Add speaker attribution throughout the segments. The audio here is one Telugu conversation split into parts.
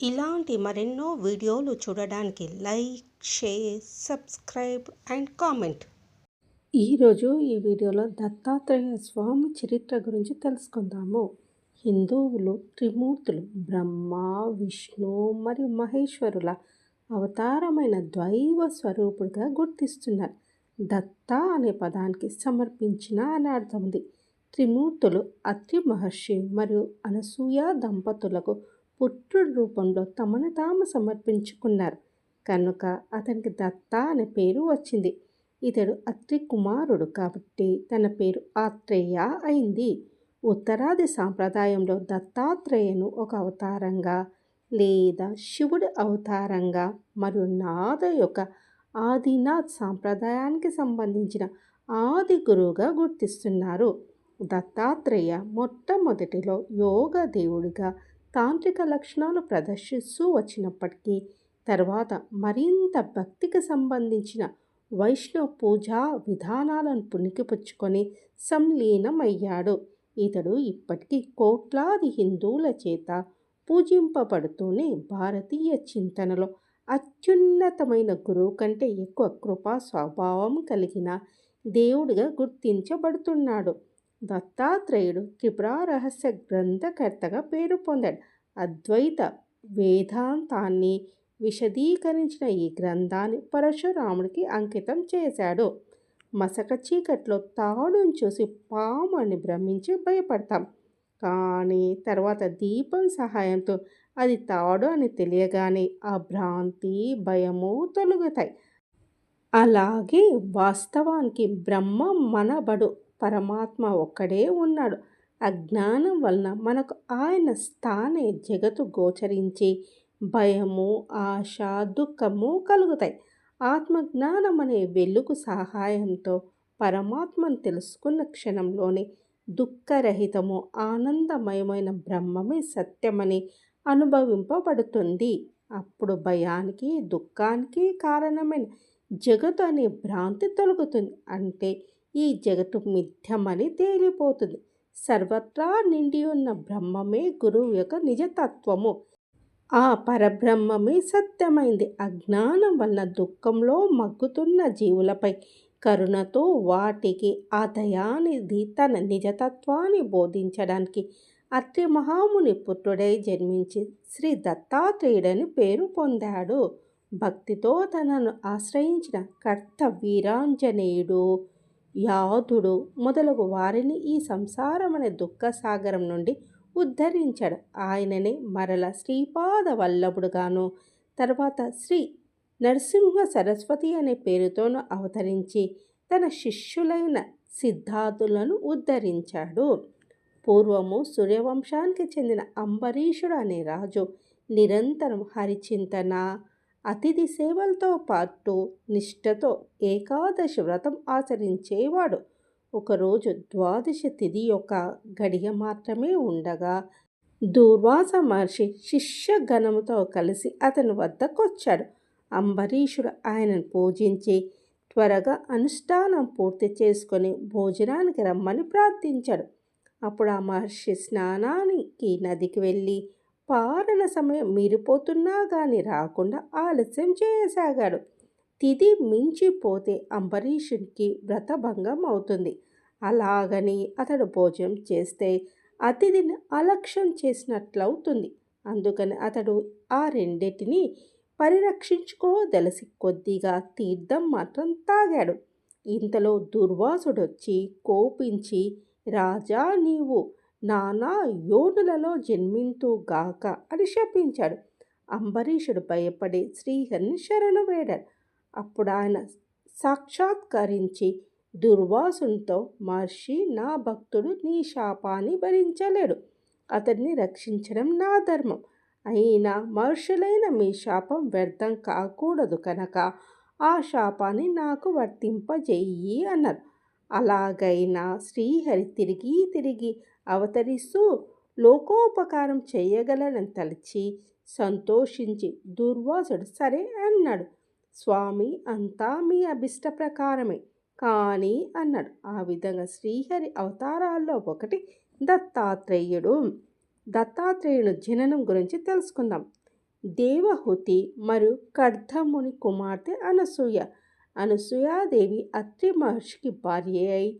Speaker 1: ఇలాంటి మరెన్నో వీడియోలు చూడడానికి like share subscribe and comment. ఈరోజు ఈ వీడియోలో దత్తాత్రేయ స్వామి చరిత్ర గురించి తెలుసుకుందాము. హిందువులు త్రిమూర్తులు బ్రహ్మ విష్ణు మరియు మహేశ్వరుల అవతారమైన ద్వైవ స్వరూపుడుగా గుర్తిస్తున్నారు. దత్త అనే పదానికి సమర్పించిన అని అర్థం ఉంది. త్రిమూర్తులు అత్రి మహర్షి మరియు అనసూయ దంపతులకు పుత్రుడి రూపంలో తమను తాము సమర్పించుకున్నారు. కనుక అతనికి దత్త అనే పేరు వచ్చింది. ఇతడు అత్రి కుమారుడు కాబట్టి తన పేరు ఆత్రేయ అయింది. ఉత్తరాది సాంప్రదాయంలో దత్తాత్రేయను ఒక అవతారంగా లేదా శివుడి అవతారంగా మరియు నాద యొక్క ఆదినాథ్ సాంప్రదాయానికి సంబంధించిన ఆది గురువుగా గుర్తిస్తున్నారు. దత్తాత్రేయ మొట్టమొదటిలో యోగ దేవుడిగా తాంత్రిక లక్షణాలు ప్రదర్శిస్తూ వచ్చినప్పటికీ తర్వాత మరింత భక్తికి సంబంధించిన వైష్ణవ పూజా విధానాలను పుణికిపుచ్చుకొని సంలీనమయ్యాడు. ఇతడు ఇప్పటికీ కోట్లాది హిందువుల చేత పూజింపబడుతూనే భారతీయ చింతనలో అత్యున్నతమైన గురువు కంటే ఎక్కువ కృపా స్వభావం కలిగిన దేవుడిగా గుర్తించబడుతున్నాడు. దత్తాత్రేయుడు త్రిపురా రహస్య గ్రంథకర్తగా పేరు పొందాడు. అద్వైత వేదాంతాన్ని విశదీకరించిన ఈ గ్రంథాన్ని పరశురాముడికి అంకితం చేశాడు. మసక చీకట్లో తాడును చూసి పాము అని భ్రమించి భయపడతాం. కానీ తర్వాత దీపం సహాయంతో అది తాడు అని తెలియగానే ఆ భ్రాంతి భయము తొలుగుతాయి. అలాగే వాస్తవానికి బ్రహ్మ మనబడు పరమాత్మ ఒక్కడే ఉన్నాడు. అజ్ఞానం వలన మనకు ఆయన స్థానే జగత్తు గోచరించి భయము ఆశ దుఃఖము కలుగుతాయి. ఆత్మజ్ఞానం అనే వెలుగు సహాయంతో పరమాత్మను తెలుసుకున్న క్షణంలోనే దుఃఖరహితము ఆనందమయమైన బ్రహ్మమే సత్యమని అనుభవింపబడుతుంది. అప్పుడు భయానికి దుఃఖానికి కారణమైన జగత్ అనే భ్రాంతి తొలగుతుంది. అంటే ఈ జగత్తు మిథ్యమని తేలిపోతుంది. సర్వత్రా నిండి ఉన్న బ్రహ్మమే గురువు యొక్క నిజతత్వము. ఆ పరబ్రహ్మమే సత్యమైంది. అజ్ఞానం వలన దుఃఖంలో మగ్గుతున్న జీవులపై కరుణతో వాటికి ఆ దయానిధి తన నిజతత్వాన్ని బోధించడానికి అత్రి మహాముని పుత్రుడై జన్మించి శ్రీ దత్తాత్రేయుడని పేరు పొందాడు. భక్తితో తనను ఆశ్రయించిన కర్త వీరాంజనేయుడు యాధుడు మొదలగు వారిని ఈ సంసారమనే దుఃఖ సాగరం నుండి ఉద్ధరించాడు. ఆయననే మరల శ్రీపాద వల్లభుడుగాను తర్వాత శ్రీ నరసింహ సరస్వతి అనే పేరుతోనూ అవతరించి తన శిష్యులైన సిద్ధార్థులను ఉద్ధరించాడు. పూర్వము సూర్యవంశానికి చెందిన అంబరీషుడు అనే రాజు నిరంతరం హరిచింతన అతిథి సేవలతో పాటు నిష్ఠతో ఏకాదశి వ్రతం ఆచరించేవాడు. ఒకరోజు ద్వాదశి తిథి యొక్క గడియ మాత్రమే ఉండగా దూర్వాస మహర్షి శిష్యగణముతో కలిసి అతని వద్దకొచ్చాడు. అంబరీషుడు ఆయనను పూజించి త్వరగా అనుష్ఠానం పూర్తి చేసుకొని భోజనానికి రమ్మని ప్రార్థించాడు. అప్పుడు ఆ మహర్షి స్నానానికి నదికి వెళ్ళి పాలన సమయం మీరిపోతున్నా గాని రాకుండా ఆలస్యం చేయసాగాడు. తిది మించిపోతే అంబరీషునికి వ్రతభంగం అవుతుంది. అలాగని అతడు భోజనం చేస్తే అతిథిని అలక్ష్యం చేసినట్లవుతుంది. అందుకని అతడు ఆ రెండింటిని పరిరక్షించుకోదలసి కొద్దిగా తీర్థం మాత్రం తాగాడు. ఇంతలో దుర్వాసుడొచ్చి కోపించి రాజా నీవు నానా యోనులలో జన్మింతుగాక అని శపించాడు. అంబరీషుడు భయపడి శ్రీహరిని శరణు వేడాడు. అప్పుడు ఆయన సాక్షాత్కరించి దుర్వాసునితో మహర్షి నా భక్తుడు నీ శాపాన్ని భరించలేడు. అతన్ని రక్షించడం నా ధర్మం. అయినా మహర్షులైన మీ శాపం వ్యర్థం కాకూడదు కనుక ఆ శాపాన్ని నాకు వర్తింపజేయి అన్నారు. అలాగైనా శ్రీహరి తిరిగి తిరిగి అవతరిస్తూ లోకోపకారం చేయగలనని తలచి సంతోషించి దుర్వాసుడు సరే అన్నాడు. స్వామి అంతా మీ అభిష్ట ప్రకారమే కానీ అన్నాడు. ఆ విధంగా శ్రీహరి అవతారాల్లో ఒకటి దత్తాత్రేయుడు. దత్తాత్రేయుడు జననం గురించి తెలుసుకుందాం. దేవహుతి మరియు కర్ధముని కుమార్తె అనసూయ. అనసూయాదేవి అత్రి మహర్షికి భార్య అయి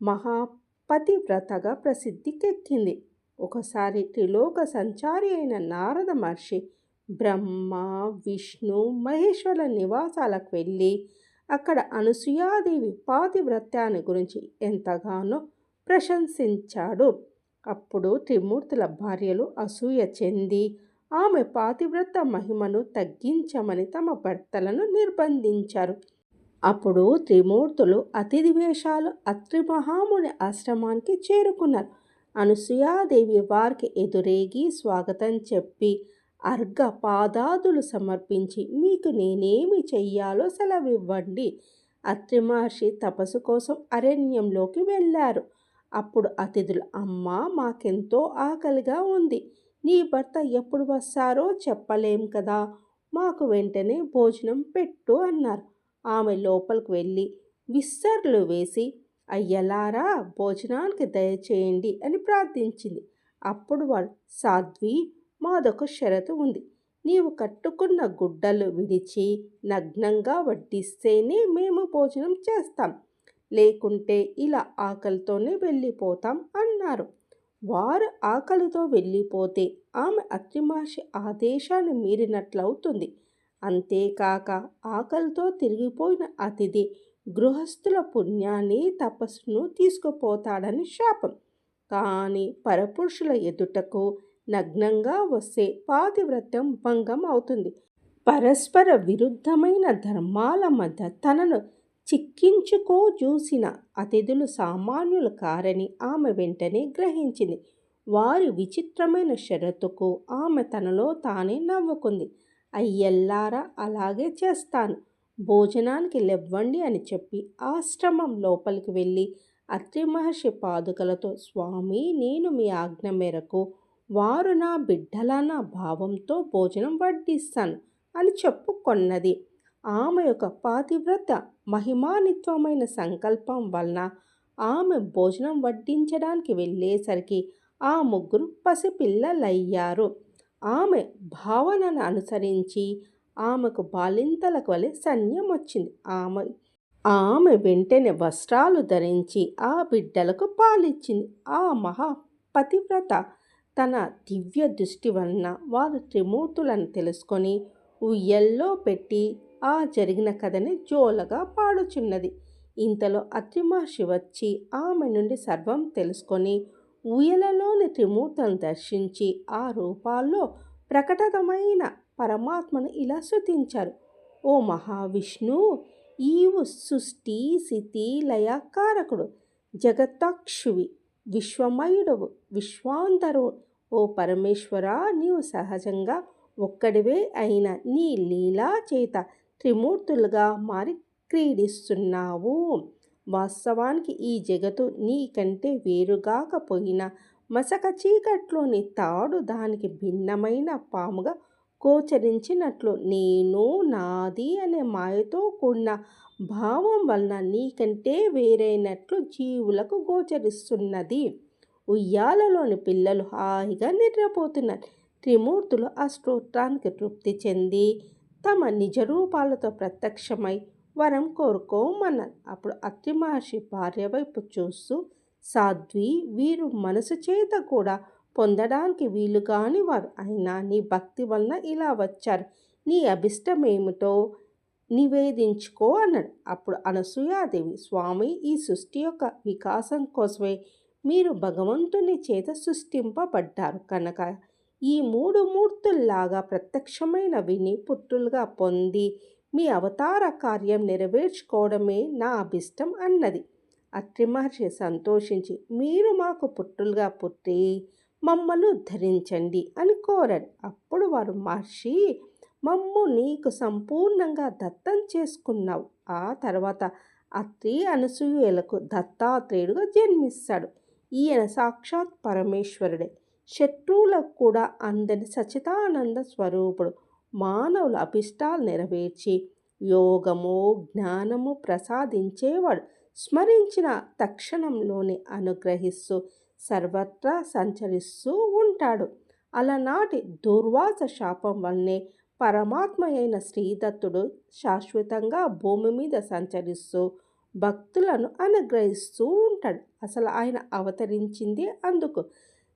Speaker 1: మహాపతివ్రతగా ప్రసిద్ధికెక్కింది. ఒకసారి త్రిలోక సంచారి అయిన నారద మహర్షి బ్రహ్మ విష్ణు మహేశ్వరుల నివాసాలకు వెళ్ళి అక్కడ అనసూయాదేవి పాతివ్రత్యాన్ని గురించి ఎంతగానో ప్రశంసించాడు. అప్పుడు త్రిమూర్తుల భార్యలు అసూయ చెంది ఆమె పాతివ్రత మహిమను తగ్గించమని తమ భర్తలను నిర్బంధించారు. అప్పుడు త్రిమూర్తులు అతిథి వేషాలు అత్రి మహాముని ఆశ్రమానికి చేరుకున్నారు. అనసూయాదేవి వారికి ఎదురేగి స్వాగతం చెప్పి అర్ఘ పాదాదులు సమర్పించి మీకు నేనేమి చెయ్యాలో సెలవివ్వండి. అత్రి మహర్షి తపస్సు కోసం అరణ్యంలోకి వెళ్ళారు. అప్పుడు అతిథులు అమ్మ మాకెంతో ఆకలిగా ఉంది. నీ భర్త ఎప్పుడు వస్తారో చెప్పలేం కదా. మాకు వెంటనే భోజనం పెట్టు అన్నారు. ఆమె లోపలికి వెళ్ళి విస్తర్లు వేసి అయ్యలారా భోజనానికి దయచేయండి అని ప్రార్థించింది. అప్పుడు వాడు సాధ్వి మాదొక షరతు ఉంది. నీవు కట్టుకున్న గుడ్డలు విడిచి నగ్నంగా వడ్డిస్తేనే మేము భోజనం చేస్తాం. లేకుంటే ఇలా ఆకలితోనే వెళ్ళిపోతాం అన్నారు. వారు ఆకలితో వెళ్ళిపోతే ఆమె అత్రిమాషి ఆదేశాన్ని మీరినట్లవుతుంది. అంతేకాక ఆకలితో తిరిగిపోయిన అతిథి గృహస్థుల పుణ్యాన్ని తపస్సును తీసుకుపోతాడని శాపం. కానీ పరపురుషుల ఎదుటకు నగ్నంగా వస్తే పాతివ్రత్యం భంగం అవుతుంది. పరస్పర విరుద్ధమైన ధర్మాల మధ్య తనను చిక్కించుకో చూసిన అతిథులు సామాన్యులు కారని ఆమె వెంటనే గ్రహించింది. వారి విచిత్రమైన షరతుకు ఆమె తనలో తానే నవ్వుకుంది. అయ్యల్లారా అలాగే చేస్తాను. భోజనానికి లెవ్వండి అని చెప్పి ఆశ్రమం లోపలికి వెళ్ళి అత్రి మహర్షి పాదుకలతో స్వామి నేను మీ ఆజ్ఞ మేరకు వారు నా బిడ్డలన్న భావంతో భోజనం వడ్డిస్తాను అని చెప్పుకొన్నది. ఆమె యొక్క పాతివ్రత మహిమానిత్వమైన సంకల్పం వలన ఆమె భోజనం వడ్డించడానికి వెళ్ళేసరికి ఆ ముగ్గురు పసిపిల్లలయ్యారు. ఆమె భావనను అనుసరించి ఆమెకు బాలింతలకు వలె సైన్యం వచ్చింది. ఆమె ఆమె వెంటనే వస్త్రాలు ధరించి ఆ బిడ్డలకు పాలిచ్చింది. ఆ మహాపతివ్రత తన దివ్య దృష్టి వలన వారు త్రిమూర్తులను తెలుసుకొని ఉయ్యల్లో పెట్టి ఆ జరిగిన కథని జోలగా పాడుచున్నది. ఇంతలో అత్రిమహర్షి వచ్చి ఆమె నుండి సర్వం తెలుసుకొని ఉయ్యలలోని త్రిమూర్తను దర్శించి ఆ రూపాల్లో ప్రకటమైన పరమాత్మను ఇలా శృతించారు ఓ మహావిష్ణు ఈవు సృష్టి స్థితి లయకారకుడు జగత్తాక్షువి విశ్వమయుడవు విశ్వాంతరు ఓ పరమేశ్వర నీవు సహజంగా ఒక్కడివే అయిన నీ లీలా చేత త్రిమూర్తులుగా మారి క్రీడిస్తున్నావు. వాస్తవానికి ఈ జగత్తు నీకంటే వేరుగాకపోయినా మసక చీకట్లోని తాడు దానికి భిన్నమైన పాముగా గోచరించినట్లు నేను నాది అనే మాయతో కూడిన భావం వలన నీకంటే వేరైనట్లు జీవులకు గోచరిస్తున్నది. ఉయ్యాలలోని పిల్లలు హాయిగా నిద్రపోతున్నారు త్రిమూర్తులు ఆ స్తోత్రానికి తృప్తి చెంది తమ నిజ రూపాలతో ప్రత్యక్షమై వరం కోరుకోమన్నారు అప్పుడు అత్రి మహర్షి భార్య వైపు చూస్తూ సాధ్వి వీరు మనసు చేత కూడా పొందడానికి వీలు కాని వారు. అయినా నీ భక్తి వలన ఇలా వచ్చారు. నీ అభిష్టమేమిటో నివేదించుకో అన్నాడు. అప్పుడు అనసూయాదేవి స్వామి ఈ సృష్టి యొక్క వికాసం కోసమే మీరు భగవంతుని చేత సృష్టింపబడ్డారు కనుక ఈ మూడు మూర్తుల్లాగా ప్రత్యక్షమైన విని పుట్టులుగా పొంది మీ అవతార కార్యం నెరవేర్చుకోవడమే నా అభిష్టం అన్నది. అత్రి మహర్షి సంతోషించి మీరు మాకు పుట్టులుగా పుట్టి మమ్మల్ని ఉద్ధరించండి అని కోరాడు. అప్పుడు వారు మహర్షి మమ్ము నీకు సంపూర్ణంగా దత్తం చేసుకున్నావు. ఆ తర్వాత అత్రి అనసూయలకు దత్తాత్రేయుడుగా జన్మిస్తాడు. ఈయన సాక్షాత్ పరమేశ్వరుడే. శత్రువులకు కూడా అందని సచితానంద స్వరూపుడు. మానవుల అభిష్టాలు నెరవేర్చి యోగము జ్ఞానము ప్రసాదించేవాడు. స్మరించిన తక్షణంలోనే అనుగ్రహిస్తూ సర్వత్రా సంచరిస్తూ ఉంటాడు. అలనాటి దుర్వాస శాపం వల్లనే పరమాత్మ అయిన శ్రీదత్తుడు శాశ్వతంగా భూమి మీద సంచరిస్తూ భక్తులను అనుగ్రహిస్తూ ఉంటాడు. అసలు ఆయన అవతరించింది అందుకు.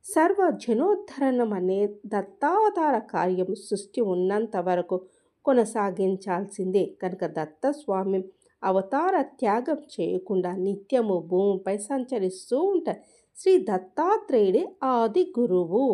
Speaker 1: సర్వ జనోద్ధరణం అనే దత్తావతార కార్యం సృష్టి ఉన్నంత వరకు కొనసాగించాల్సిందే. కనుక దత్తస్వామి అవతార త్యాగం చేయకుండా నిత్యము భూమిపై సంచరిస్తూ ఉంటారు శ్రీ దత్తాత్రేయుడే ఆది గురువు.